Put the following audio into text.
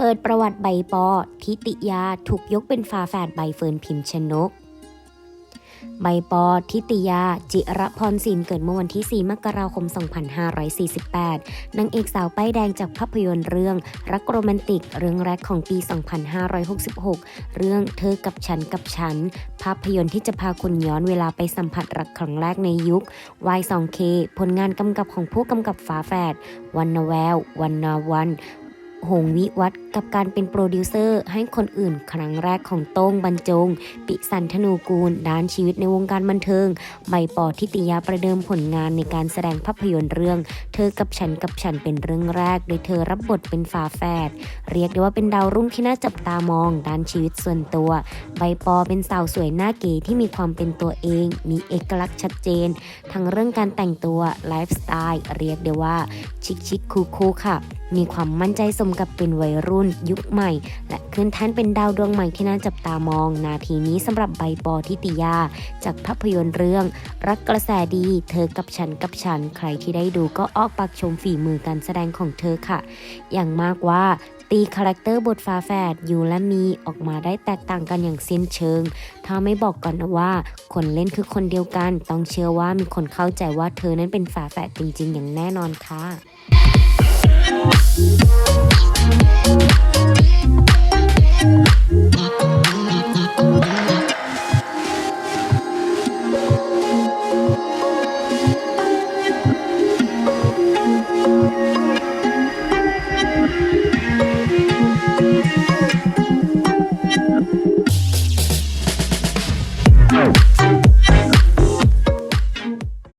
เปิดประวัติใบปอ ทิติยาถูกยกเป็นฝาแฝดใบเฟิร์นพิมพ์ชนก ใบปอ ทิติยา จิรพรศิลป์เกิดเมื่อวันที่ 4 มกราคม 2548 นางเอกสาวป้ายแดงจากภาพยนตร์เรื่อง รักโรแมนติก เรื่องแรกของปี 2566 เรื่องเธอกับฉันกับฉัน ภาพยนตร์ที่จะพาคุณย้อนเวลาไปสัมผัสรักครั้งแรกในยุค Y2K ผลงานกำกับของผู้กำกับฝาแฝดวันนแวววันนาวัน หงวิวัฒน์กับการเป็นโปรดิวเซอร์ให้คนอื่นครั้งแรกของโต้งบรรจง ปิสันธนูกูล ด้านชีวิตในวงการบันเทิง ใบปอทิติยาประเดิมผลงานในการแสดงภาพยนตร์เรื่อง เธอกับฉันกับฉันเป็นเรื่องแรก โดยเธอรับบทเป็นฝาแฝดเรียกได้ว่าเป็นดาวรุ่งที่น่าจับตามอง ด้านชีวิตส่วนตัว ใบปอเป็นสาวสวยหน้าเก๋ที่มีความเป็นตัวเอง มีเอกลักษณ์ชัดเจน ทั้งเรื่องการแต่งตัวไลฟ์สไตล์เรียกได้ว่าชิคชิคคูคูค่ะ มีความมั่นใจสมกับเป็นวัยรุ่นยุคใหม่ และขึ้นแท่นเป็นดาวดวงใหม่ที่น่าจับตามอง นาทีนี้สำหรับใบปอทิติยา จากภาพยนตร์เรื่อง รักกระแสดี เธอกับฉันกับฉัน ใครที่ได้ดูก็ออกปากชมฝีมือการแสดงของเธอค่ะ อย่างมากว่าตีคาแรคเตอร์บทฟ้าแฝดยูและมีออกมาได้แตกต่างกันอย่างสิ้นเชิง ถ้าไม่บอกก่อนนะว่า คนเล่นคือคนเดียวกัน ต้องเชื่อว่ามีคนเข้าใจว่าเธอนั้นเป็นฝาแฝดจริง ๆ อย่างแน่นอนค่ะ Oh.